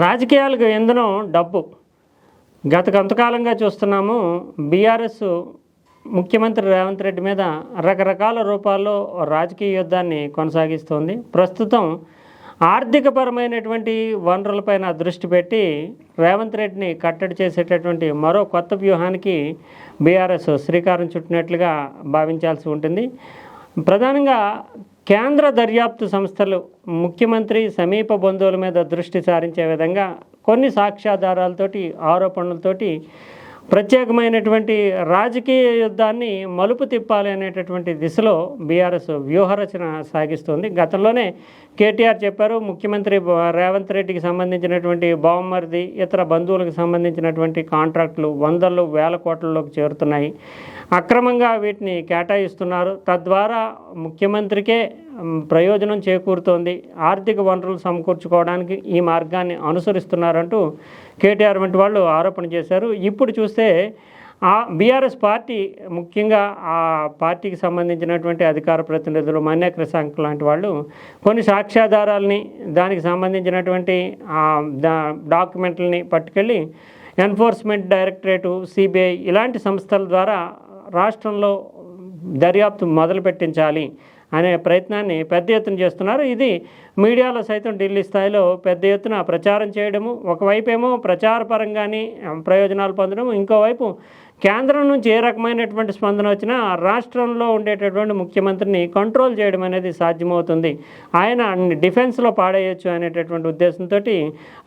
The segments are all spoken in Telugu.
రాజకీయాలకు ఇంధనం డబ్బు. గత కొంతకాలంగా చూస్తున్నాము బీఆర్ఎస్ ముఖ్యమంత్రి రేవంత్ రెడ్డి మీద రకరకాల రూపాల్లో రాజకీయ యుద్ధాన్ని కొనసాగిస్తోంది. ప్రస్తుతం ఆర్థికపరమైనటువంటి వనరులపైన దృష్టి పెట్టి రేవంత్ రెడ్డిని కట్టడి చేసేటటువంటి మరో కొత్త వ్యూహానికి బీఆర్ఎస్ శ్రీకారం చుట్టినట్లుగా భావించాల్సి ఉంటుంది. ప్రధానంగా కేంద్ర దర్యాప్తు సంస్థలు ముఖ్యమంత్రి సమీప బంధువుల మీద దృష్టి సారించే విధంగా కొన్ని సాక్ష్యాధారాలతోటి ఆరోపణలతోటి ప్రత్యేకమైనటువంటి రాజకీయ యుద్ధాన్ని మలుపు తిప్పాలి అనేటటువంటి దిశలో బీఆర్ఎస్ వ్యూహరచన సాగిస్తుంది. గతంలోనే కేటీఆర్ చెప్పారు ముఖ్యమంత్రి రేవంత్ రెడ్డికి సంబంధించినటువంటి బావమరిది ఇతర బంధువులకు సంబంధించినటువంటి కాంట్రాక్టులు వందలు వేల కోట్లలోకి చేరుతున్నాయి. అక్రమంగా వీటిని కేటాయిస్తున్నారు. తద్వారా ముఖ్యమంత్రికే ప్రయోజనం చేకూరుతోంది. ఆర్థిక వనరులు సమకూర్చుకోవడానికి ఈ మార్గాన్ని అనుసరిస్తున్నారంటూ కేటీఆర్ వంటి వాళ్ళు ఆరోపణ చేశారు. ఇప్పుడు చూసి చూస్తే ఆ బీఆర్ఎస్ పార్టీ ముఖ్యంగా ఆ పార్టీకి సంబంధించినటువంటి అధికార ప్రతినిధులు మన్యాక్రశాంక్ లాంటి వాళ్ళు కొన్ని సాక్ష్యాధారాలని దానికి సంబంధించినటువంటి ఆ డాక్యుమెంట్లని పట్టుకెళ్ళి ఎన్ఫోర్స్మెంట్ డైరెక్టరేటు సిబిఐ ఇలాంటి సంస్థల ద్వారా రాష్ట్రంలో దర్యాప్తు మొదలు పెట్టించాలి అనే ప్రయత్నాన్ని పెద్ద ఎత్తున చేస్తున్నారు. ఇది మీడియాలో సైతం ఢిల్లీ స్థాయిలో పెద్ద ఎత్తున ప్రచారం చేయడము ఒకవైపేమో ప్రచారపరంగానే ప్రయోజనాలు పొందడం ఇంకోవైపు కేంద్రం నుంచి ఏ రకమైనటువంటి స్పందన వచ్చినా రాష్ట్రంలో ఉండేటటువంటి ముఖ్యమంత్రిని కంట్రోల్ చేయడం అనేది సాధ్యమవుతుంది. ఆయన డిఫెన్స్లో పాడేయచ్చు అనేటటువంటి ఉద్దేశంతో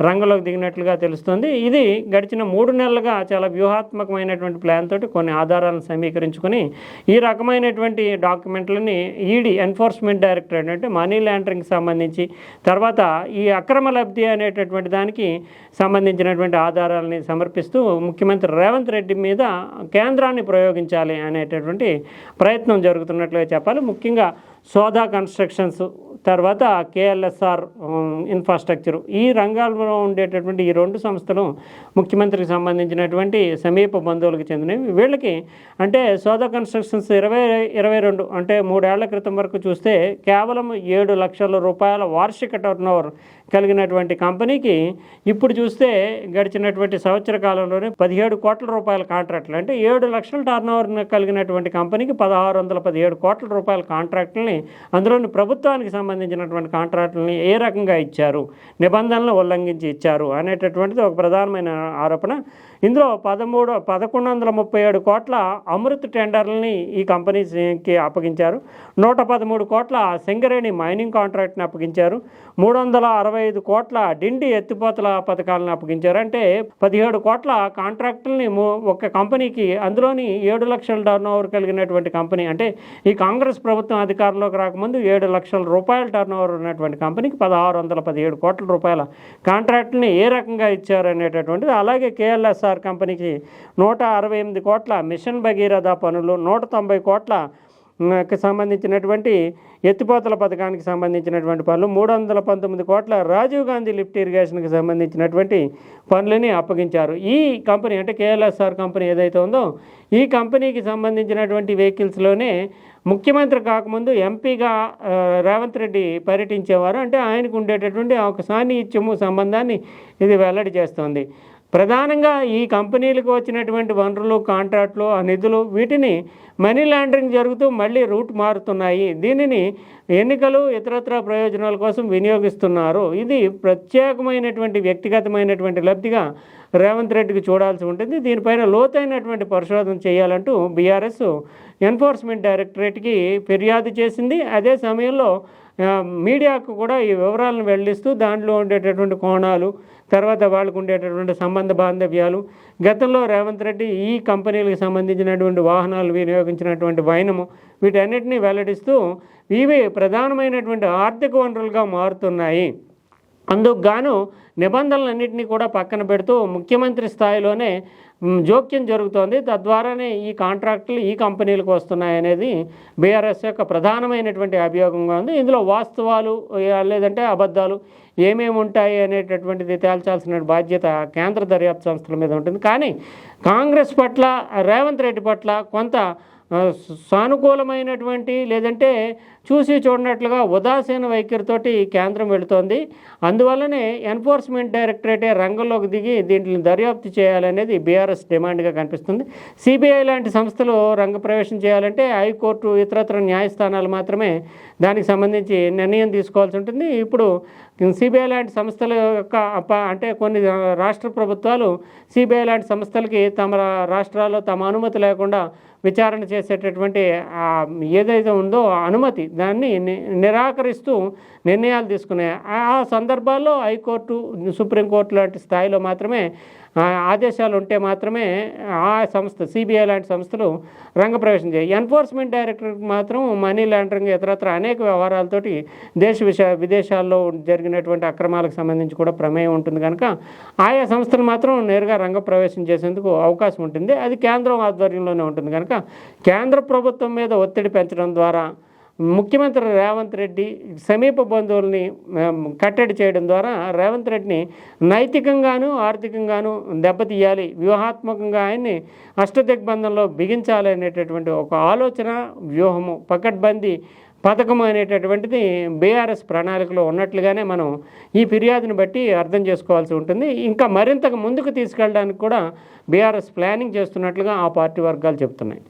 రంగంలోకి దిగినట్లుగా తెలుస్తుంది. ఇది గడిచిన మూడు నెలలుగా చాలా వ్యూహాత్మకమైనటువంటి ప్లాన్ తోటి కొన్ని ఆధారాలను సమీకరించుకొని ఈ రకమైనటువంటి డాక్యుమెంట్లని ఈడీ ఎన్ఫోర్స్మెంట్ డైరెక్టరేట్ అంటే మనీ లాండరింగ్కి సంబంధించి తర్వాత ఈ అక్రమ లబ్ధి అనేటటువంటి దానికి సంబంధించినటువంటి ఆధారాలని సమర్పిస్తూ ముఖ్యమంత్రి రేవంత్ రెడ్డి మీద కేంద్రాన్ని ప్రయోగించాలి అనేటటువంటి ప్రయత్నం జరుగుతున్నట్లుగా చెప్పాలి. ముఖ్యంగా సోదా కన్స్ట్రక్షన్స్ తర్వాత కేఎల్ఎస్ఆర్ ఇన్ఫ్రాస్ట్రక్చర్. ఈ రంగాల్లో ఉండేటటువంటి ఈ రెండు సంస్థలు ముఖ్యమంత్రికి సంబంధించినటువంటి సమీప బంధువులకు చెందినవి. వీళ్ళకి అంటే సోదా కన్స్ట్రక్షన్స్ ఇరవై ఇరవై రెండు అంటే మూడేళ్ళ క్రితం వరకు చూస్తే కేవలం ఏడు లక్షల రూపాయల వార్షిక టర్న్ కలిగినటువంటి కంపెనీకి ఇప్పుడు చూస్తే గడిచినటువంటి సంవత్సర కాలంలోనే పదిహేడు కోట్ల రూపాయల కాంట్రాక్టులు. అంటే ఏడు లక్షల టర్న్ కలిగినటువంటి కంపెనీకి పదహారు వందల పదిహేడు కోట్ల రూపాయల కాంట్రాక్టులని అందులోని ప్రభుత్వానికి సంబంధించినటువంటి కాంట్రాక్టులని ఏ రకంగా ఇచ్చారు? నిబంధనలు ఉల్లంఘించి ఇచ్చారు అనేటటువంటిది ఒక ప్రధానమైన ఆరోపణ. ఇందులో పదమూడు పదకొండు వందల ముప్పై ఏడు కోట్ల అమృత్ టెండర్లని ఈ కంపెనీకి అప్పగించారు. నూట పదమూడు కోట్ల సింగరేణి మైనింగ్ కాంట్రాక్ట్ని అప్పగించారు. మూడు వందల అరవై ఐదు కోట్ల డిండి ఎత్తిపోతల పథకాలను అప్పగించారు. అంటే పదిహేడు కోట్ల కాంట్రాక్టుల్ని ఒక కంపెనీకి అందులోని ఏడు లక్షల టర్న్ ఓవర్ కలిగినటువంటి కంపెనీ అంటే ఈ కాంగ్రెస్ ప్రభుత్వం అధికారంలోకి రాకముందు ఏడు లక్షల రూపాయల టర్న్ ఓవర్ ఉన్నటువంటి కంపెనీకి పదహారు వందల పదిహేడు కోట్ల రూపాయల కాంట్రాక్ట్ని ఏ రకంగా ఇచ్చారు అనేటటువంటిది అలాగే కేఎల్ఎస్ఆర్ కంపెనీకి నూట అరవై ఎనిమిది కోట్ల మిషన్ భగీరథ పనులు నూట తొంభై కోట్ల సంబంధించినటువంటి ఎత్తిపోతల పథకానికి సంబంధించినటువంటి పనులు మూడు వందల పంతొమ్మిది కోట్ల రాజీవ్ గాంధీ లిఫ్ట్ ఇరిగేషన్కి సంబంధించినటువంటి పనులని అప్పగించారు. ఈ కంపెనీ అంటే కేఎల్ఎస్ఆర్ కంపెనీ ఏదైతే ఉందో ఈ కంపెనీకి సంబంధించినటువంటి వెహికల్స్లోనే ముఖ్యమంత్రి కాకముందు ఎంపీగా రేవంత్ రెడ్డి పర్యటించేవారు. అంటే ఆయనకు ఉండేటటువంటి ఒక సాన్నిహిత్యము సంబంధాన్ని ఇది వెల్లడి చేస్తోంది. ప్రధానంగా ఈ కంపెనీలకు వచ్చినటువంటి వనరులు కాంట్రాక్ట్లు ఆ నిధులు వీటిని మనీ లాండరింగ్ జరుగుతూ మళ్ళీ రూట్ మారుతున్నాయి. దీనిని ఎన్నికలు ఇతరత్ర ప్రయోజనాల కోసం వినియోగిస్తున్నారు. ఇది ప్రత్యేకమైనటువంటి వ్యక్తిగతమైనటువంటి లబ్ధిగా రేవంత్ రెడ్డికి చూడాల్సి ఉంటుంది. దీనిపైన లోతైనటువంటి పరిశోధన చేయాలంటూ బీఆర్ఎస్ ఎన్ఫోర్స్మెంట్ డైరెక్టరేట్కి ఫిర్యాదు చేసింది. అదే సమయంలో మీడియాకు కూడా ఈ వివరాలను వెల్లడిస్తూ దాంట్లో ఉండేటటువంటి కోణాలు తర్వాత వాళ్ళకు ఉండేటటువంటి సంబంధ బాంధవ్యాలు గతంలో రేవంత్ రెడ్డి ఈ కంపెనీలకు సంబంధించినటువంటి వాహనాలు వినియోగించినటువంటి వైనము వీటన్నిటిని వెల్లడిస్తూ ఇవి ప్రధానమైనటువంటి ఆర్థిక వనరులుగా మారుతున్నాయి. అందుకు గాను నిబంధనలన్నింటినీ కూడా పక్కన పెడుతూ ముఖ్యమంత్రి స్థాయిలోనే జోక్యం జరుగుతోంది. తద్వారానే ఈ కాంట్రాక్టులు ఈ కంపెనీలకు వస్తున్నాయి అనేది బీఆర్ఎస్ యొక్క ప్రధానమైనటువంటి అభియోగంగా ఉంది. ఇందులో వాస్తవాలు లేదంటే అబద్ధాలు ఏమేమి ఉంటాయి అనేటటువంటిది తేల్చాల్సిన బాధ్యత కేంద్ర దర్యాప్తు సంస్థల మీద ఉంటుంది. కానీ కాంగ్రెస్ పట్ల రేవంత్ రెడ్డి పట్ల కొంత సానుకూలమైనటువంటి లేదంటే చూసి చూడనట్లుగా ఉదాసీన వైఖరితోటి కేంద్రం వెళుతోంది. అందువల్లనే ఎన్ఫోర్స్మెంట్ డైరెక్టరేటే రంగంలోకి దిగి దీంట్లో దర్యాప్తు చేయాలనేది బీఆర్ఎస్ డిమాండ్గా కనిపిస్తుంది. సిబిఐ లాంటి సంస్థలు రంగప్రవేశం చేయాలంటే హైకోర్టు ఇతరత్ర న్యాయస్థానాలు మాత్రమే దానికి సంబంధించి నిర్ణయం తీసుకోవాల్సి ఉంటుంది. ఇప్పుడు సిబిఐ లాంటి సంస్థల యొక్క అంటే కొన్ని రాష్ట్ర ప్రభుత్వాలు సిబిఐ లాంటి సంస్థలకి తమ రాష్ట్రాల్లో తమ అనుమతి లేకుండా విచారణ చేసేటటువంటి ఏదైతే ఉందో అనుమతి దాన్ని ని- నిరాకరిస్తూ నిర్ణయాలు తీసుకునే ఆ ఆ సందర్భాల్లో హైకోర్టు సుప్రీంకోర్టు లాంటి స్థాయిలో మాత్రమే ఆదేశాలు ఉంటే మాత్రమే ఆ సంస్థ సిబిఐ లాంటి సంస్థలు రంగప్రవేశం చేయాలి ఎన్ఫోర్స్మెంట్ డైరెక్టరేట్ మాత్రం మనీ లాండరింగ్ ఇతరత్ర అనేక వ్యవహారాలతోటి దేశ విష విదేశాల్లో జరిగినటువంటి అక్రమాలకు సంబంధించి కూడా ప్రమేయం ఉంటుంది కనుక ఆయా సంస్థలు మాత్రం నేరుగా రంగప్రవేశం చేసేందుకు అవకాశం ఉంటుంది. అది కేంద్రం ఆధ్వర్యంలోనే ఉంటుంది కనుక కేంద్ర ప్రభుత్వం మీద ఒత్తిడి పెంచడం ద్వారా ముఖ్యమంత్రి రేవంత్ రెడ్డి సమీప బంధువుల్ని కట్టడి చేయడం ద్వారా రేవంత్ రెడ్డిని నైతికంగాను ఆర్థికంగాను దెబ్బతీయాలి వ్యూహాత్మకంగా ఆయన్ని అష్టదిగ్బంధంలో బిగించాలి అనేటటువంటి ఒక ఆలోచన వ్యూహము పకడ్బందీ పథకం అనేటటువంటిది బీఆర్ఎస్ ప్రణాళికలో ఉన్నట్లుగానే మనం ఈ ఫిర్యాదును బట్టి అర్థం చేసుకోవాల్సి ఉంటుంది. ఇంకా మరింతగా ముందుకు తీసుకెళ్ళడానికి కూడా బీఆర్ఎస్ ప్లానింగ్ చేస్తున్నట్లుగా ఆ పార్టీ వర్గాలు చెప్తున్నాయి.